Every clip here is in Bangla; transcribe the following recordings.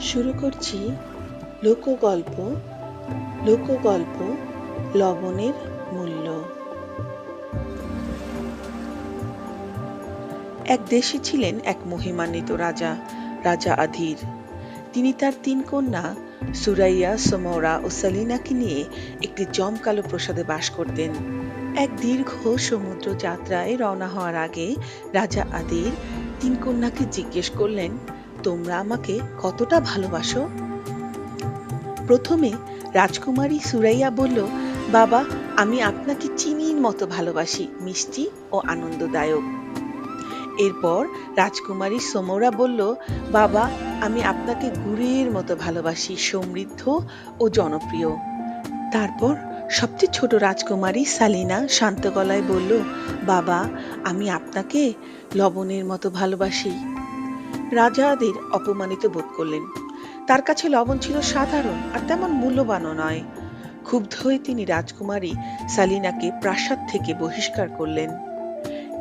শুরু করছি লোকগল্প লোকগল্প, লবণের মূল্য। এক দেশে ছিলেন এক মহিমান্বিত রাজা রাজা আধীর। তিনি তার তিন কন্যা, সুরাইয়া সমৌরা ও সালিনাকে নিয়ে একটি জমকালো প্রসাদে বাস করতেন। এক দীর্ঘ সমুদ্র যাত্রায় রওনা হওয়ার আগে রাজা আদির তিন কন্যাকে জিজ্ঞেস করলেন তোমরা আমাকে কতটা ভালোবাসো? প্রথমে রাজকুমারী সুরাইয়া বলল, বাবা, আমি আপনাকে চিনির মতো ভালোবাসি, মিষ্টি ও আনন্দদায়ক। এরপর রাজকুমারী সমৌরা বলল, বাবা, আমি আপনাকে গুড়ের মতো ভালোবাসি, সমৃদ্ধ ও জনপ্রিয়। তারপর সবচেয়ে ছোট রাজকুমারী সালিনা শান্ত গলায় বলল, বাবা, আমি আপনাকে লবণের মতো ভালোবাসি রাজাদের অপমানিত বোধ করলেন। তার কাছে লবণ ছিল সাধারণ আর তেমন মূল্যবানও নয়। ক্ষুব্ধ হয়ে তিনি রাজকুমারী সালিনাকে প্রাসাদ থেকে বহিষ্কার করলেন।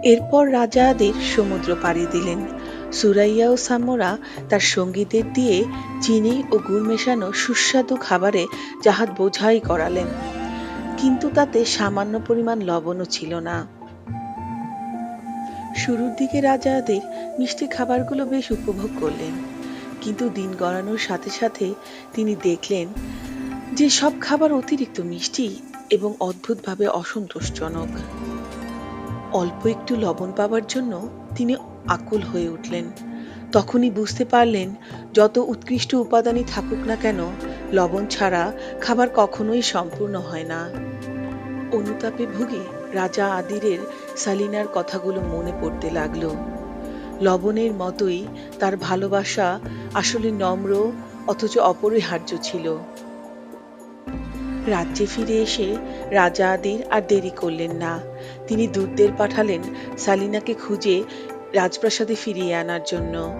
এরপর রাজাদের সমুদ্র পাড়ি দিলেন। সুরাইয়া ও সামোরা তার সঙ্গীদের দিয়ে চিনি ও গুড় মেশানো সুস্বাদু খাবারে জাহাজ বোঝাই করালেন। কিন্তু তাতে সামান্য পরিমাণ লবণও ছিল না। শুরুর দিকে রাজাদের মিষ্টি খাবারগুলো বেশ উপভোগ করলেন। কিন্তু দিন গড়ানোর সাথে সাথে তিনি দেখলেন যে সব খাবার অতিরিক্ত মিষ্টি এবং অদ্ভুতভাবে অসন্তোষজনক। অল্প একটু লবণ পাবার জন্য তিনি আকুল হয়ে উঠলেন। তখনই বুঝতে পারলেন, যত উৎকৃষ্ট উপাদানই থাকুক না কেন, লবণ ছাড়া খাবার কখনোই সম্পূর্ণ হয় না। অনুতাপে ভুগে রাজা আদিরের সালিনার কথাগুলো মনে পড়তে লাগল। লবণের মতোই তার ভালোবাসা আসলে নম্র, অথচ অপরিহার্য ছিল। রাজ্যে ফিরে এসে রাজা আদির আর দেরি করলেন না। তিনি দূতদের পাঠালেন সালিনাকে খুঁজে রাজপ্রাসাদে ফিরিয়ে আনার জন্য।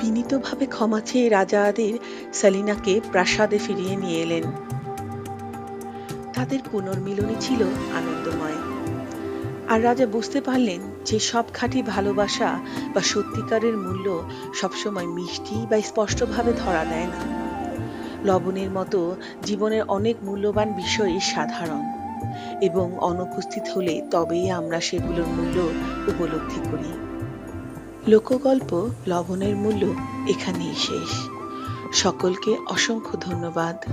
বিনীতভাবে ক্ষমা চেয়ে রাজা আদির সালিনাকে প্রাসাদে ফিরিয়ে নিয়ে এলেন। তাদের পুনর্মিলনী ছিল আনন্দময়। আর রাজা বুঝতে পারলেন যে সব খাঁটি ভালোবাসা বা সত্যিকারের মূল্য সবসময় মিষ্টি বা স্পষ্টভাবে ধরা দেয় না। লবণের মতো জীবনের অনেক মূল্যবান বিষয়ই সাধারণ এবং অনুপস্থিত হলে তবেই আমরা সেগুলোর মূল্য উপলব্ধি করি। লোকগল্প লবণের মূল্য এখানেই শেষ। সকলকে অসংখ্য ধন্যবাদ।